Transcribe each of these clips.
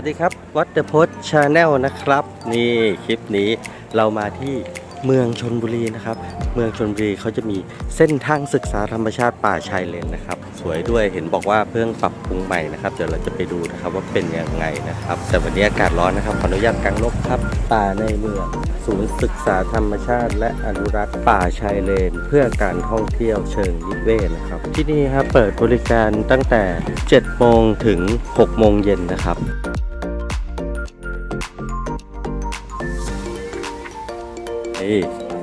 วัสดีครับวัดเดอะโพสชาแนลนะครับ นี่คลิปนี้เรามาที่เมืองชนบุรีนะครับ เมืองชนบุรีเขาจะมีเส้นทางศึกษาธรรมชาติป่าชายเลนนะครับ สวยด้วยเห็นบอกว่าเพิ่งปรับปรุงใหม่นะครับเดี๋ยวเราจะไปดูนะครับว่าเป็นยังไงนะครับ แต่วันนี้อากาศร้อนนะครับขออนุญาตกางนกครับป่าในเมืองศูนย์ศึกษาธรรมชาติ และอนุรักษ์ป่าชายเลน เพื่อการท่องเที่ยวเชิงนิเวศนะครับ ที่นี่ครับเปิดบริการตั้งแต่ 7 โมงถึง 6 โมงเย็นนะครับ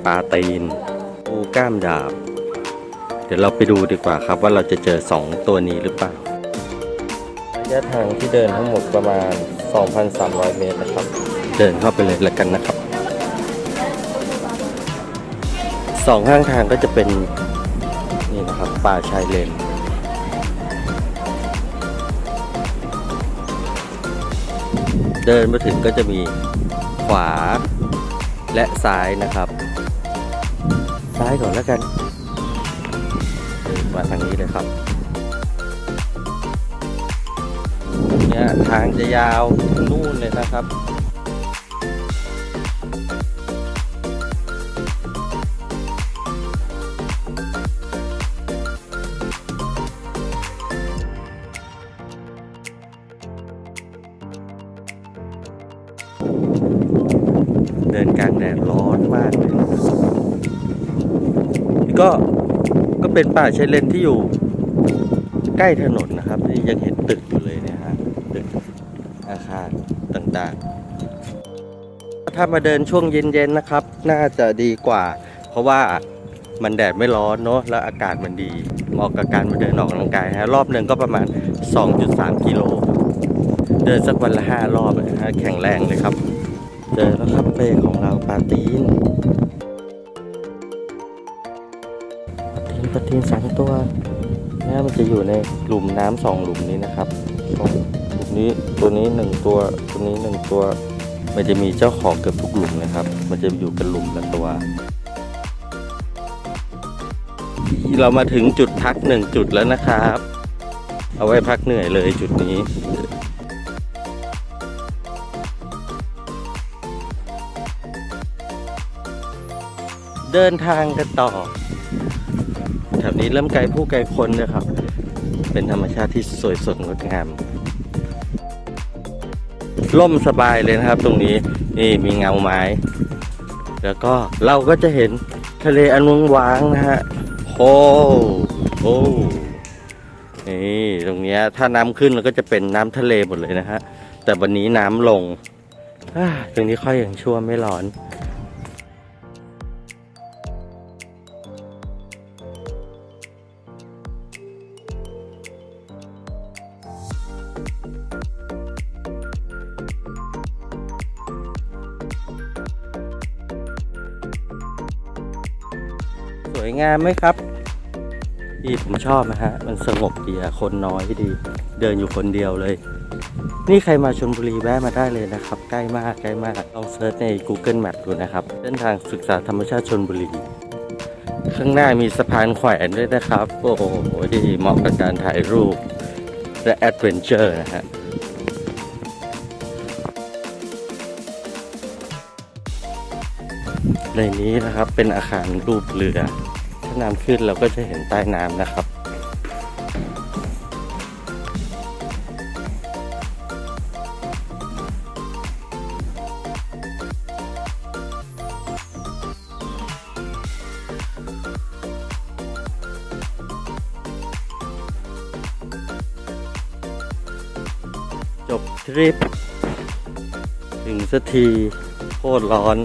ปลาตีนปูก้ามดาบ เดี๋ยวเราไปดูดีกว่าครับว่าเราจะเจอ 2 ตัวนี้หรือเปล่า ระยะทางที่เดินทั้งหมดประมาณ 2,300 เมตรนะครับ เดินเข้าไปเลยแล้วกันนะครับสองข้างทางก็จะเป็นนี่นะครับป่าชายเลนเดินมาถึงก็จะมีขวา และซ้ายนะครับ ซ้ายก่อนแล้วกันมาทางนี้เลยครับเนี่ยทางจะยาวถึงนู่นเลยนะครับ เดินกลางแดดร้อนมากเลยก็ก็เป็นป่าชายเลนที่อยู่ ใกล้ถนนนะครับที่ยังเห็นตึกอยู่เลยเนะฮะตึกอาคารต่างๆ ถ้ามาเดินช่วงเย็นๆนะครับ น่าจะดีกว่า เพราะว่ามันแดดไม่ร้อนเนาะแล้วอากาศมันดีเหมาะกับการมาเดินออกกำลังกายฮะรอบหนึ่งก็ประมาณ 2.3 กิโล เดินสักวันละ 5 รอบนะฮะแข็งแรงเลยครับ เจอแล้วครับเป้ของเราปลาตีนปลาตีนปลาตีนสองตัวนี่มันจะอยู่ในหลุมน้ำสองหลุมนี้นะครับหลุมนี้ตัวนี้หนึ่งตัวตัวนี้หนึ่งตัว มันจะมีเจ้าของเกือบทุกหลุมนะครับ มันจะอยู่กันหลุมละตัวเรามาถึงจุดพักหนึ่งจุดแล้วนะครับ เอาไว้พักเหนื่อยเลยจุดนี้ เดินทางกันต่อแถวนี้เริ่มไกลผู้ไกลคนนะครับ เป็นธรรมชาติที่สวยสดงดงามล่มสบายเลยนะครับ ตรงนี้นี่มีเงาไม้ แล้วก็เราก็จะเห็นทะเลอันวงวางนะฮะโอ้โหนี่ตรงเนี้ยถ้าน้ำขึ้นเราก็จะเป็นน้ำทะเลหมดเลยนะฮะแต่วันนี้น้ำลงตรงนี้ค่อยยังชั่วไม่ร้อน วยงามไหมครับที่ผมชอบนะฮะ มันสงบดีอะคนน้อยดี เดินอยู่คนเดียวเลย นี่ใครมาชลบุรีแวะมาได้เลยนะครับ ใกล้มากใกล้มากลองเซิร์ชใน Google Map ดูนะครับ เส้นทางศึกษาธรรมชาติชลบุรีข้างหน้ามีสะพานแขวนด้วยนะครับ โอ้โหดีเหมาะกับการถ่ายรูป และแอดเวนเจอร์นะฮะในนี้นะครับเป็นอาคารรูปเรือาน้ำขึ้นเราก็จะเห็นใต้น้ำนะครับจบทริป ถึงสักทีโคตรร้อน